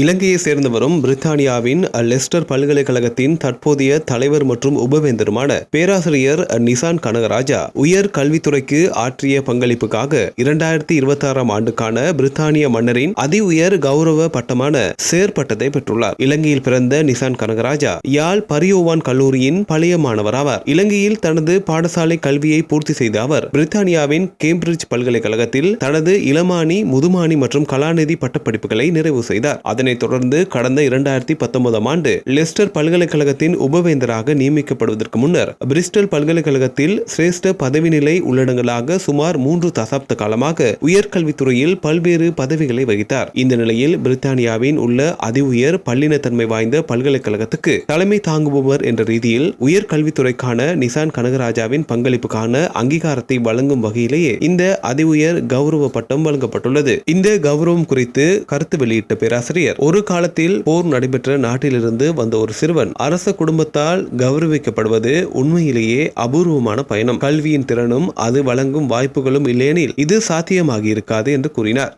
இலங்கையை சேர்ந்தவரும் பிரித்தானியாவின் லெஸ்டர் பல்கலைக்கழகத்தின் தற்போதைய தலைவர் மற்றும் உபவேந்தருமான பேராசிரியர் நிசான் கனகராஜா உயர் கல்வித்துறைக்கு ஆற்றிய பங்களிப்புக்காக இரண்டாயிரத்தி இருபத்தி ஆறாம் ஆண்டுக்கான பிரித்தானிய மன்னரின் அதி உயர் கௌரவ பட்டமான சேர் பட்டத்தை பெற்றுள்ளார். இலங்கையில் பிறந்த நிசான் கனகராஜா யாழ் பரியோவான் கல்லூரியின் பழைய மாணவர் ஆவார். இலங்கையில் தனது பாடசாலை கல்வியை பூர்த்தி செய்த அவர் பிரித்தானியாவின் கேம்பிரிட்ஜ் பல்கலைக்கழகத்தில் தனது இளமானி முதுமானி மற்றும் கலாநிதி பட்டப்படிப்புகளை நிறைவு செய்தார். அதனைத் தொடர்ந்து கடந்த இரண்டாயிரத்தி பத்தொன்பதாம் ஆண்டு லெஸ்டர் பல்கலைக்கழகத்தின் உபவேந்தராக நியமிக்கப்படுவதற்கு முன்னர் பிரிஸ்டல் பல்கலைக்கழகத்தில் சிரேஷ்ட பதவி நிலை உள்ளடங்கலாக சுமார் மூன்று தசாப்த காலமாக உயர்கல்வித்துறையில் பல்வேறு பதவிகளை வகித்தார். இந்த நிலையில் பிரித்தானியாவின் உள்ள அதி உயர் பல்லினத்தன்மை வாய்ந்த பல்கலைக்கழகத்துக்கு தலைமை தாங்குபவர் என்ற ரீதியில் உயர்கல்வித்துறைக்கான நிசான் கனகராஜாவின் பங்களிப்புக்கான அங்கீகாரத்தை வழங்கும் வகையிலேயே இந்த அதி உயர் கௌரவ பட்டம் வழங்கப்பட்டுள்ளது. இந்த கௌரவம் குறித்து கருத்து வெளியிட்ட பேராசிரியர் ஒரு காலத்தில் போர் நடைபெற்ற நாட்டிலிருந்து வந்த ஒரு சிறுவன் அரச குடும்பத்தால் கௌரவிக்கப்படுவது உண்மையிலேயே அபூர்வமான பயணம். கல்வியின் திறனும் அது வழங்கும் வாய்ப்புகளும் இல்லேனில் இது சாத்தியமாகி இருக்காது என்று கூறினார்.